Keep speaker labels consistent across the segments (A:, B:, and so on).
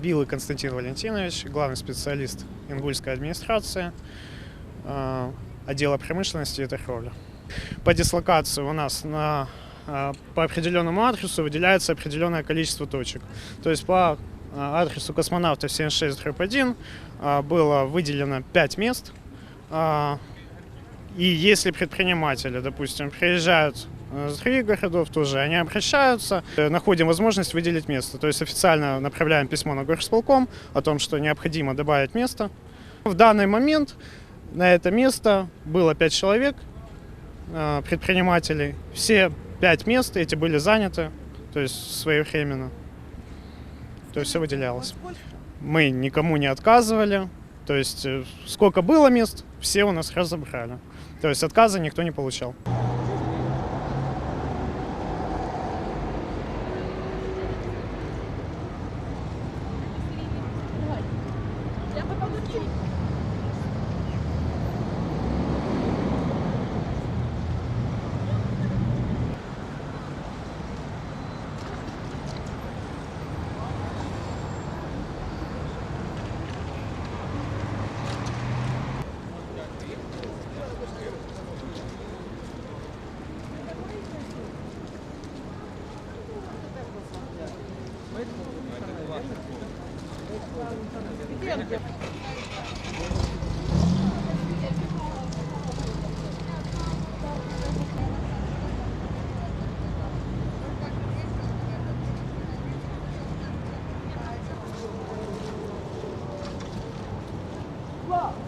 A: Билый Константин Валентинович, главный специалист Ингульской администрации, э, отдела промышленности и торговли. По дислокации у нас на, э, по определенному адресу выделяется определенное количество точек. То есть по э, адресу космонавтов 76-1 э, было выделено 5 мест. И если предприниматели, допустим, приезжают с других городов тоже, они обращаются, э, находим возможность выделить место. То есть официально направляем письмо на горсполком о том, что необходимо добавить место. В данный момент на это место было 5 человек, э, предпринимателей. Все 5 мест эти были заняты, то есть своевременно. То есть все выделялось. Мы никому не отказывали. То есть э, сколько было мест, все у нас разобрали. То есть отказа никто не получал.
B: 了。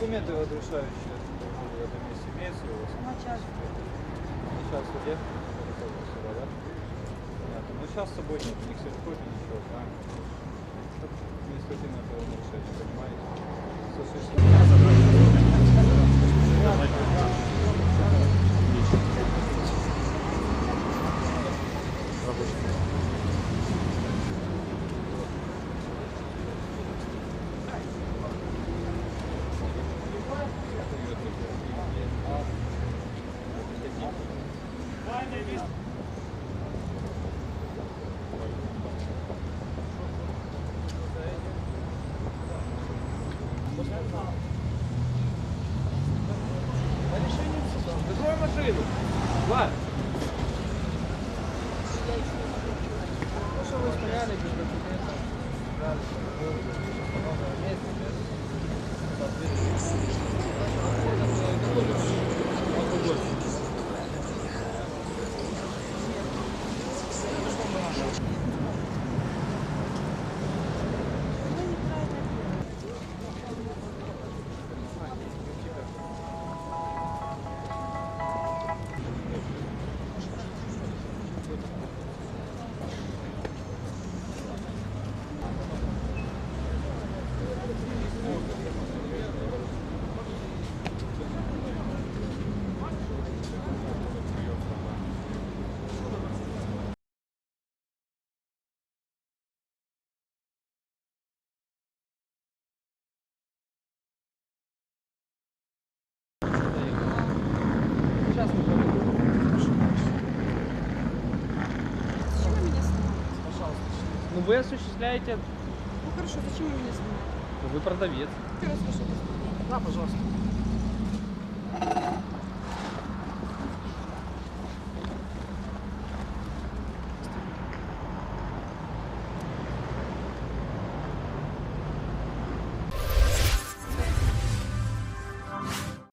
C: Документы
B: разрешающие в этом месте имеются у вас? Начальство где? Сюда, да? Понятно. Ну сейчас с собой нет, сегодня хоть ничего, правильно? Административное правонарушение, понимаете? Слушай,
C: Закрой машину! Влад!
B: Ну что вы
C: вы осуществляете...
D: Ну хорошо, зачем вы меня снимаете?
C: Вы продавец.
D: Ты расскажи.
A: Да, пожалуйста.